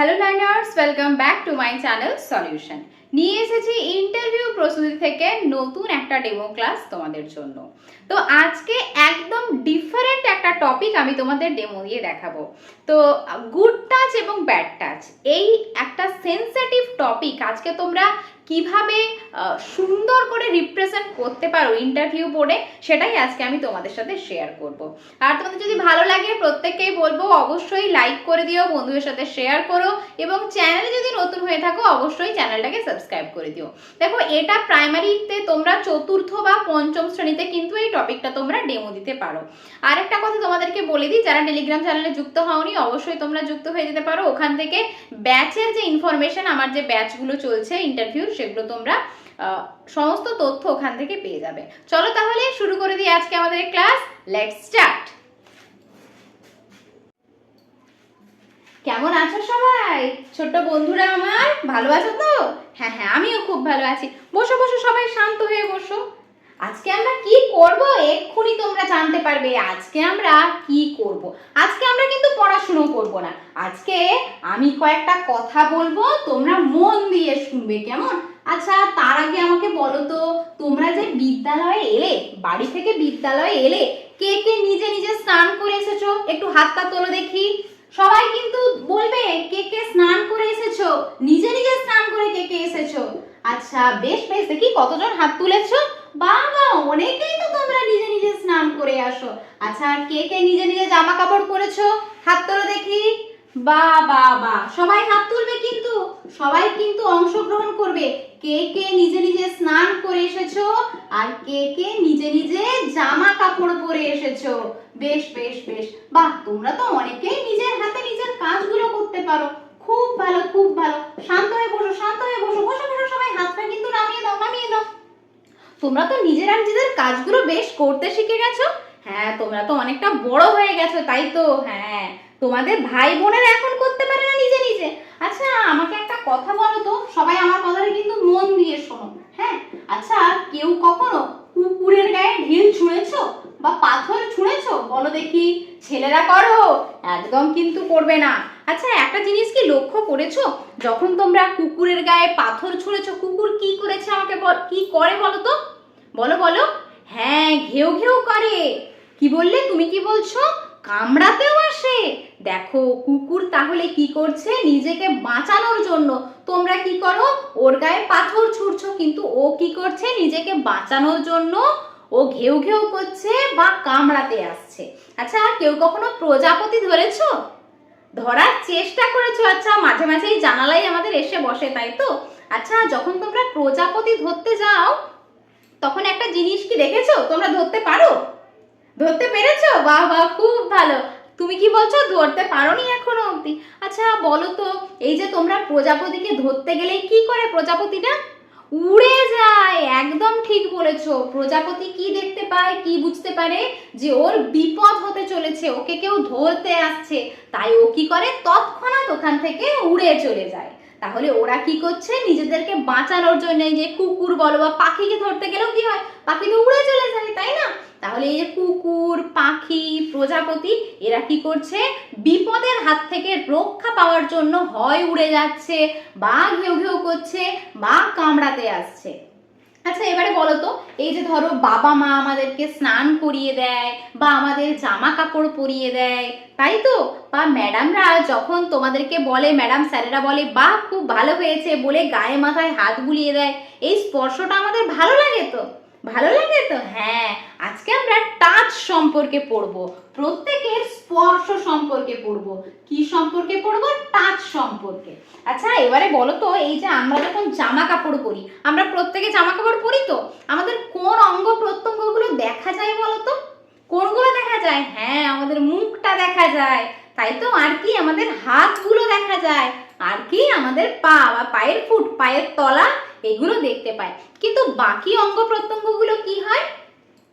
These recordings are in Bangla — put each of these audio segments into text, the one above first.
Hello learners, welcome back to my channel Solution. নিয়ে এসেছি ইন্টারভিউ প্রস্তুতি থেকে নতুন একটা ডেমো ক্লাস তোমাদের জন্য। তো আজকে একদম ডিফারেন্ট একটা টপিক আমি তোমাদের ডেমো দিয়ে দেখাবো। তো গুড টাচ এবং ব্যাড টাচ এই একটা সেন্সিটিভ টপিক আজকে তোমরা কীভাবে সুন্দর করে রিপ্রেজেন্ট করতে পারো ইন্টারভিউ বোর্ডে সেটাই আজকে আমি তোমাদের সাথে শেয়ার করব। আর তোমাদের যদি ভালো লাগে প্রত্যেককেই বলব, অবশ্যই লাইক করে দিও, বন্ধুদের সাথে শেয়ার করো এবং চ্যানেলে যদি নতুন হয়ে থাকো, অবশ্যই চ্যানেলটাকে সাবস্ক্রাইব করে দিও। দেখো, এটা প্রাইমারিতে তোমরা চতুর্থ বা পঞ্চম শ্রেণীতে কিন্তু এই টপিকটা তোমরা ডেমো দিতে পারো। আরেকটা কথা তোমাদেরকে বলে দিই, যারা টেলিগ্রাম চ্যানেলে যুক্ত হওনি, অবশ্যই তোমরা যুক্ত হয়ে যেতে পারো। ওখান থেকে ব্যাচের যে ইনফরমেশন আমার যে ব্যাচগুলো চলছে ইন্টারভিউ সেগুলো তোমরা সমস্ত তথ্য ওখান থেকে পেয়ে যাবে। চলো তাহলে শুরু করে দিই আজকে আমাদের ক্লাস লেটস স্টার্ট কেমন আছো সবাই? ছোট্ট বন্ধুরা আমার, ভালো আছো তো? হ্যাঁ হ্যাঁ আমিও খুব ভালো আছি। বসো বসো, সবাই শান্ত হয়ে বসো। আজকে আমরা কি করব? এক্ষুনি তোমরা জানতে পারবে আজকে আমরা কি করব। আজকে আমরা কিন্তু পড়াশুনো করব না। আজকে আমি কয়েকটা কথা বলব, তোমরা মন দিয়ে শুনবে, কেমন? আচ্ছা তার আগে আমাকে বলো তো, তোমরা যে বিদ্যালয়ে এলে, বাড়ি থেকে বিদ্যালয়ে এলে, কে কে নিজে নিজে স্নান করে এসেছ? একটু হাতটা তোলো দেখি। সবাই কিন্তু বলবে, কে কে স্নান করে এসেছ? নিজে নিজে স্নান করে কে কে এসেছ? আচ্ছা বেশ বেশ, দেখি কতজন হাত তুলেছো। বাবা, অনেকেই তো তোমরা নিজে নিজে স্নান করে আসো। আচ্ছা কে কে নিজে নিজে জামা কাপড় পরেছো? হাত তোলো দেখি। বা বা বা। সবাই হাত তুলবে কিন্তু। সবাই কিন্তু অংশগ্রহণ করবে। কে কে নিজে নিজে স্নান করে এসেছ আর কে কে নিজে নিজে জামা কাপড় পরে এসেছ? বেশ বেশ বেশ। বাহ, তোমরা তো অনেকেই নিজের হাতে নিজের কাজগুলো করতে পারো। খুব ভালো খুব ভালো। শান্ত হয়ে বসো, শান্ত হয়ে বসো। বসো বসো, সবাই হাতটা কিন্তু নামিয়ে দাও নামিয়ে দাও। তোমরা তো নিজেরা নিজেদের কাজগুলো বেশ করতে শিখে গেছো। হ্যাঁ তোমরা তো অনেকটা বড় হয়ে গেছো, তাই তো? হ্যাঁ। তোমাদের ভাই বোনেরা এখন করতে পারে না নিজে নিজে। আচ্ছা আমাকে একটা কথা বলো তো, সবাই আমার কথাটা কিন্তু মন দিয়ে শোনো হ্যাঁ? আচ্ছা কেউ কখনো কুকুরের গায়ে ঢিল ছুঁড়েছো বা পাথর ছুঁড়েছো? বলো দেখি, ছেলেরা করো, একদম কিন্তু করবে না। আচ্ছা একটা জিনিস কি লক্ষ্য করেছ? যখন তোমরা কুকুরের গায়ে পাথর ছুঁড়েছো, কুকুর কি করেছে আমাকে কি করে বলো তো? বলো বলো। হ্যাঁ ঘেউ ঘেউ করে। কি বললে? তুমি কি বলছো? কামড়াতেও আসে। দেখো, কুকুর তাহলে কি করছে? নিজেকে বাঁচানোর জন্য। তোমরা কি করো? ওর গায়ে পাথর ছুঁড়ছো, কিন্তু ও কি করছে? নিজেকে বাঁচানোর জন্য ও ঘেউ ঘেউ করছে বা কামড়াতে আসছে। আচ্ছা কেউ কখনো প্রজাপতি ধরেছো? ধরার চেষ্টা করেছ? আচ্ছা মাঝে মাঝেই জানালাই আমাদের এসে বসে, তাই তো? আচ্ছা যখন তোমরা প্রজাপতি ধরতে যাও, তখন একটা জিনিস কি দেখেছ? তোমরা ধরতে পারো? ধরতে পেরেছ? বাহ বাহ, খুব ভালো। তুমি কি বলছো? ধরতে পারোনি এখনও অবধি। আচ্ছা বলো তো, এই যে তোমরা প্রজাপতিকে ধরতে গেলে কি করে প্রজাপতিটা? উড়ে যায়, একদম ঠিক বলেছ। প্রজাপতি কি দেখতে পায়, কি বুঝতে পারে যে ওর বিপদ হতে চলেছে, ওকে কেউ ধরতে আসছে। তাই ও কি করে? তৎক্ষণাৎ ওখান থেকে উড়ে চলে যায়। তাহলে ওরা কি করছে? নিজেদেরকে বাঁচানোর জন্য যে কুকুর বলো বা পাখিকে ধরতে গেলেও কি হয়? পাখি তো উড়ে চলে যায়, তাই না? তাহলে এই যে কুকুর, পাখি, প্রজাপতি, এরা কি করছে? বিপদের হাত থেকে রক্ষা পাওয়ার জন্য হয় উড়ে যাচ্ছে বা ঘেউ ঘেউ করছে বা কামড়াতে আসছে। আচ্ছা এবারে বলো তো, এই যে ধরো বাবা মা আমাদেরকে স্নান করিয়ে দেয় বা আমাদের জামা কাপড় পরিয়ে দেয়, তাই তো? বা ম্যাডামরা যখন তোমাদেরকে বলে, ম্যাডাম স্যারেরা বলে বাহ খুব ভালো হয়েছে বলে গায়ে মাথায় হাত বুলিয়ে দেয়, এই স্পর্শটা আমাদের ভালো লাগে তো? ভালো লাগে তো? হ্যাঁ আজকে আমরা টাচ সম্পর্কে পড়ব। প্রত্যেকের স্পর্শ সম্পর্কে পড়ব। কি সম্পর্কে পড়ব? টাচ সম্পর্কে। আচ্ছা এবারে বলো তো এই যে আমরা যখন জামা কাপড় পরি, আমরা প্রত্যেকে জামা কাপড় পরি তো? আমাদের কোন অঙ্গ প্রত্যঙ্গগুলো দেখা যায় বলো তো কোনগুলো দেখা যায়? হ্যাঁ আমাদের মুখটা দেখা যায়। তাই তো, আর কি আমাদের হাতগুলো দেখা যায়। আর কি আমাদের পা বা পায়ের ফুট, পায়ের তলা, এগুলো দেখতে পায় কিন্তু বাকি অঙ্গ প্রত্যঙ্গগুলো কি হয়?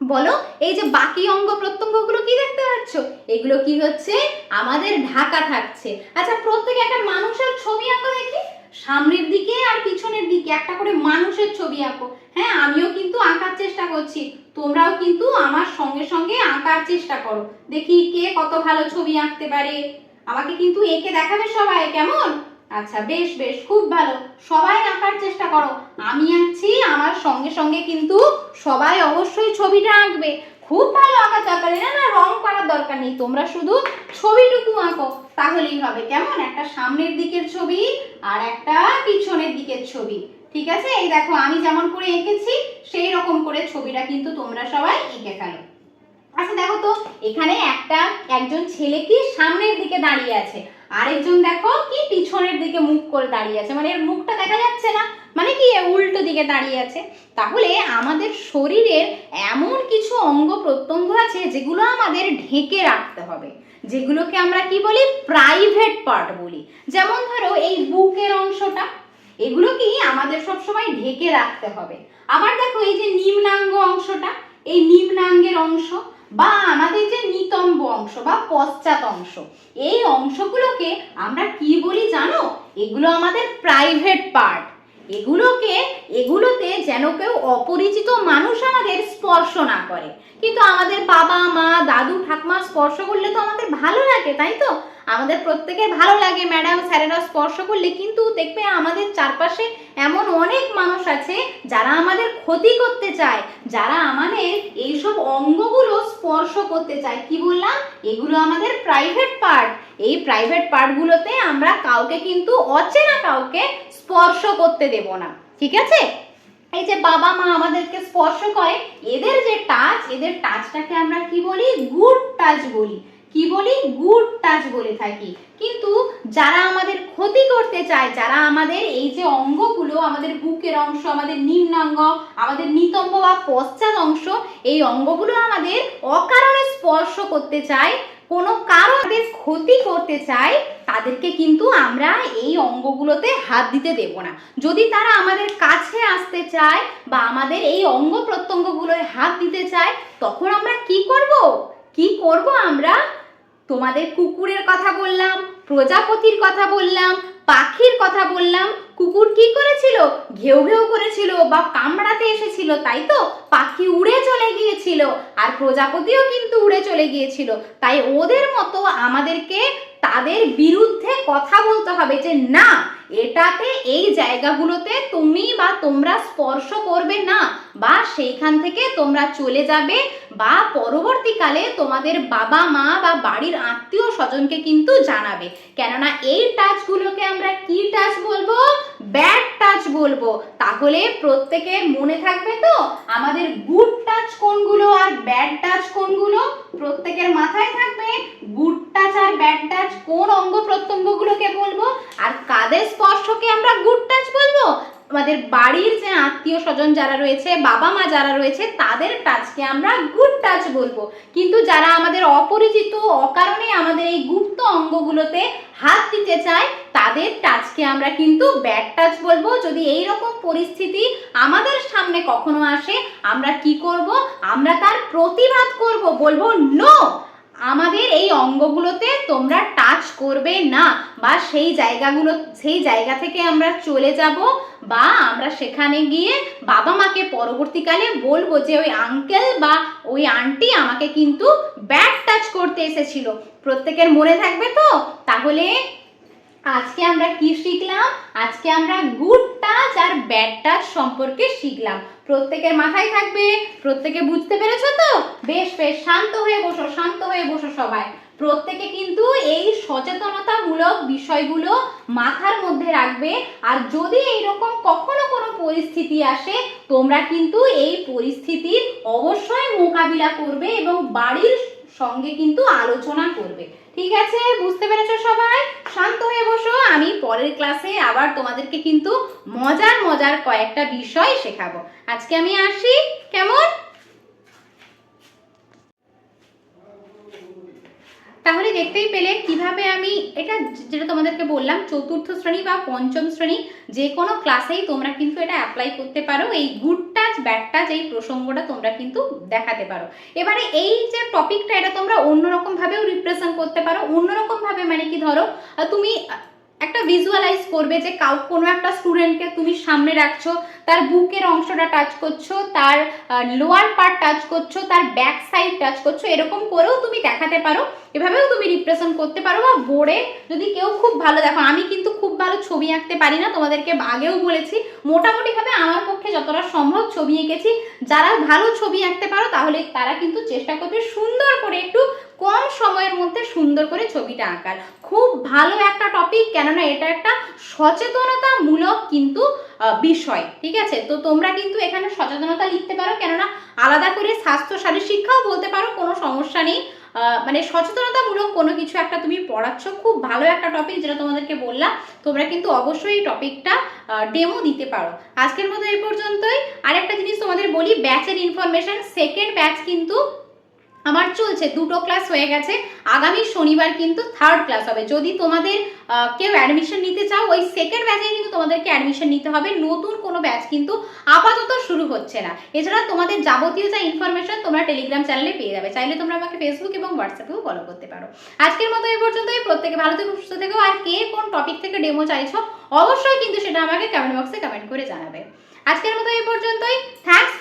বলো, এই যে বাকি অঙ্গ প্রত্যঙ্গগুলো কি দেখতে পাচ্ছ? এগুলো কি হচ্ছে? আমাদের ঢাকা থাকছে। আচ্ছা প্রত্যেকে একটা মানুষের ছবি আঁকো দেখি। সামনের দিকে আর পিছনের দিকে, একটা করে মানুষের ছবি আঁকো। হ্যাঁ আমিও কিন্তু আঁকার চেষ্টা করছি। তোমরাও কিন্তু আমার সঙ্গে সঙ্গে আঁকার চেষ্টা করো। দেখি কে কত ভালো ছবি আঁকতে পারে। আমাকে কিন্তু এঁকে দেখাবে সবাই, কেমন? আচ্ছা বেশ বেশ, খুব ভালো। সবাই আঁকার চেষ্টা করো। আমি আঁকছি, আমার সঙ্গে সঙ্গে কিন্তু সবাই অবশ্যই ছবিটা আঁকবে। খুব ভালো আঁকার দরকার না না, রং করার দরকার নেই। তোমরা শুধু ছবিটুকু আঁকো, তাহলেই হবে। কেমন? একটা সামনের দিকের ছবি আর একটা পিছনের দিকের ছবি। ঠিক আছে? এই দেখো, আমি যেমন করে এঁকেছি, সেই রকম করে ছবিটা কিন্তু তোমরা সবাই এঁকে ফেলো। আচ্ছা দেখো তো, এখানে একটা, একজন ছেলে কি সামনের দিকে দাঁড়িয়ে আছে? আরেকজন দেখো কি পিছনের দিকে মুখ করে দাঁড়িয়ে আছে মানে এর মুখটা দেখা যাচ্ছে না মানে কি উল্টো দিকে দাঁড়িয়ে আছে। তাহলে আমাদের শরীরের এমন কিছু অঙ্গ প্রত্যঙ্গ আছে যেগুলো আমাদের ঢেকে রাখতে হবে, যেগুলোকে আমরা কি বলি? প্রাইভেট পার্ট বলি। যেমন ধরো এই বুকের অংশটা, এগুলো কি আমাদের সবসময় ঢেকে রাখতে হবে। আবার দেখো এই যে নিম্নাঙ্গ অংশটা, এই নিম্নাঙ্গের অংশ বা আমাদের যে অংশ বা পশ্চাৎ অংশ। এই অংশগুলোকে আমরা কি বলি জানো? এগুলো আমাদের প্রাইভেট পার্ট এগুলোকে, এগুলোতে যেন কেউ অপরিচিত মানুষ আমাদের স্পর্শ না করে। কিন্তু আমাদের বাবা, মা, দাদু ঠাকুমা স্পর্শ করলে তো আমাদের ভালো লাগে, তাই তো? আমাদের প্রত্যেকের ভালো লাগে ম্যাডাম স্যারেরা স্পর্শ করলে কিন্তু দেখবে আমাদের চারপাশে এমন অনেক মানুষ আছে যারা আমাদের ক্ষতি করতে চায়, যারা আমাদের এইসব অঙ্গগুলো স্পর্শ করতে চায়। কি বললাম? এগুলো আমাদের প্রাইভেট পার্ট এই প্রাইভেট পার্টগুলোতে আমরা কাউকে কিন্তু অচেনা কাউকে স্পর্শ করতে দেব না। ঠিক আছে? এই যে বাবা মা আমাদেরকে স্পর্শ করে, এদের যে টাচ এদের টাচটাকে আমরা কি বলি? গুড টাচ বলি। কি বলি? গুড টাচ বলে থাকি। কিন্তু যারা আমাদের ক্ষতি করতে চায়, যারা আমাদের এই যে অঙ্গগুলো, আমাদের বুকের অংশ, আমাদের নিম্নাঙ্গ, আমাদের নিতম্ব বা পশ্চাৎ অংশ, এই অঙ্গগুলো আমাদের অকারণে স্পর্শ করতে চায়, কোনো কারণে ক্ষতি করতে চায়, তাদেরকে কিন্তু আমরা এই অঙ্গগুলোতে হাত দিতে দেব না। যদি তারা আমাদের কাছে আসতে চায় বা আমাদের এই অঙ্গ প্রত্যঙ্গগুলোয় হাত দিতে চায়, তখন আমরা কি করব? কি করব আমরা? তোমাদের কুকুরের কথা বললাম, প্রজাপতির কথা বললাম, পাখির কথা বললাম। কুকুর কি করেছিল? ঘেউ ঘেউ করেছিল বা কামড়াতে এসেছিল, তাই তো? পাখি উড়ে চলে গিয়েছিল, আর প্রজাপতিও কিন্তু উড়ে চলে গিয়েছিল। তাই ওদের মতো আমাদেরকে তাদের বিরুদ্ধে কথা বলতে হবে যে, না, এটাতে এই জায়গাগুলোতে তুমি বা তোমরা স্পর্শ করবে না বা সেইখান থেকে তোমরা চলে যাবে বা পরবর্তীকালে তোমাদের বাবা মা বা বাড়ির আত্মীয় স্বজনকে কিন্তু জানাবে। কেননা এই টাচগুলোকে আমরা কি টাচ বলব? ব্যাড টাচ বলব। তাহলে প্রত্যেকের মনে থাকবে তো, আমাদের গুড টাচ কোনগুলো আর ব্যাড টাচ কোনগুলো? প্রত্যেকের মাথায় থাকবে গুড টাচ আর ব্যাড টাচ কোন অঙ্গ প্রত্যঙ্গগুলোকে বলব আর কাদের স্পর্শকে আমরা গুড টাচ বলব আমাদের বাড়ির যে আত্মীয় স্বজন যারা রয়েছে, বাবা মা যারা রয়েছে, তাদের টাচকে আমরা গুড টাচ বলব। কিন্তু যারা আমাদের অপরিচিত, অকারণে আমাদের এই গুপ্ত অঙ্গগুলোতে হাত দিতে চায়, তাদের টাচকে আমরা কিন্তু ব্যাড টাচ বলব। যদি এই রকম পরিস্থিতি আমাদের সামনে কখনো আসে, আমরা কি করব? আমরা তার প্রতিবাদ করব, বলব নো আমাদের এই অঙ্গগুলোতে তোমরা টাচ করবে না বা সেই জায়গাগুলো, সেই জায়গা থেকে আমরা চলে যাব বা আমরা সেখানে গিয়ে বাবা মাকে পরবর্তীকালে বলব যে ওই আঙ্কেল বা ওই আন্টি আমাকে কিন্তু ব্যাড টাচ করতে এসেছিল। প্রত্যেকের মনে থাকবে তো? তাহলে আজকে আমরা কি শিখলাম? আজকে আমরা গুড টাচ আর ব্যাড সম্পর্কে শিখলাম। প্রত্যেকের মাথায় থাকবে, প্রত্যেকে বুঝতে পেরেছ তো? বেশ বেশ, শান্ত হয়ে বসো, শান্ত হয়ে বসো সবাই। প্রত্যেকে কিন্তু এই সচেতনতামূলক বিষয়গুলো মাথার মধ্যে রাখবে। আর যদি এইরকম কখনো কোনো পরিস্থিতি আসে, তোমরা কিন্তু এই পরিস্থিতির অবশ্যই মোকাবিলা করবে এবং বাড়ির সঙ্গে কিন্তু আলোচনা করবে। ঠিক আছে? বুঝতে পেরেছ সবাই? শান্ত হয়ে বসো। আমি পরের ক্লাসে আবার তোমাদেরকে কিন্তু মজার মজার কয়েকটা বিষয় শেখাবো। আজকে আমি আসি। কেমন? তাহলে দেখতেই পেলে কীভাবে আমি এটা যেটা তোমাদেরকে বললাম, চতুর্থ শ্রেণি বা পঞ্চম শ্রেণি যে কোনো ক্লাসেই তোমরা কিন্তু এটা অ্যাপ্লাই করতে পারো। এই গুড টাচ ব্যাড টাচ এই প্রসঙ্গটা তোমরা কিন্তু দেখাতে পারো। এবারে এই যে টপিকটা এটা তোমরা অন্যরকম ভাবেও রিপ্রেজেন্ট করতে পারো। অন্যরকম ভাবে মানে কি ধরো তুমি একটা ভিজুয়ালাইজ করবে যে কাউ কোনো একটা স্টুডেন্টকে তুমি সামনে রাখছো তার বুকের অংশটা টাচ করছ, তার লোয়ার পার্ট টাচ করছ, তার ব্যাক সাইড টাচ করছ, এরকম করেও তুমি দেখাতে পারো। এভাবেও তুমি রিপ্রেজেন্ট করতে পারো বা বোর্ডে যদি কেউ খুব ভালো দেখো, আমি কিন্তু খুব ভালো ছবি আঁকতে পারি না, তোমাদেরকে আগেও বলেছি। মোটামুটিভাবে আমার পক্ষে যতটা সম্ভব ছবি এঁকেছি। যারা ভালো ছবি আঁকতে পারো, তাহলে তারা কিন্তু চেষ্টা করবে সুন্দর করে একটু কম সময়ের মধ্যে সুন্দর করে ছবিটা আঁকার। খুব ভালো একটা টপিক কেননা এটা একটা সচেতনতামূলক কিন্তু বিষয়, ঠিক আছে? তো তোমরা কিন্তু এখানে সচেতনতা লিখতে পারো, কেননা আলাদা করে স্বাস্থ্য শারীর শিক্ষাও বলতে পারো, কোনো সমস্যা নেই। মানে সচেতনতামূলক কোনো কিছু একটা তুমি পড়াচ্ছ, খুব ভালো একটা টপিক যেটা তোমাদেরকে বললাম, তোমরা কিন্তু অবশ্যই এই টপিকটা ডেমো দিতে পারো। আজকের মতো এই পর্যন্তই। আরেকটা জিনিস তোমাদের বলি ব্যাচের ইনফরমেশন সেকেন্ড ব্যাচ কিন্তু আমার চলছে, দুটো ক্লাস হয়ে গেছে। আগামী শনিবার কিন্তু থার্ড ক্লাস হবে। যদি তোমাদের কেউ অ্যাডমিশন নিতে চাও, ওই সেকেন্ড ব্যাচে কিন্তু তোমাদেরকে অ্যাডমিশন নিতে হবে। নতুন কোনো ব্যাচ কিন্তু আপাতত শুরু হচ্ছে না। এছাড়া তোমাদের যাবতীয় যা ইনফরমেশন তোমরা টেলিগ্রাম চ্যানেলে পেয়ে যাবে। চাইলে তোমরা আমাকে ফেসবুক এবং হোয়াটসঅ্যাপেও ফলো করতে পারো। আজকের মতো এই পর্যন্তই। প্রত্যেকে ভালো থেকো, সুস্থ থেকো। আর কে কোন টপিক থেকে ডেমো চাইছো, অবশ্যই কিন্তু সেটা আমাকে কমেন্ট বক্সে কমেন্ট করে জানাবে। আজকের মতো এই পর্যন্তই। থ্যাংকস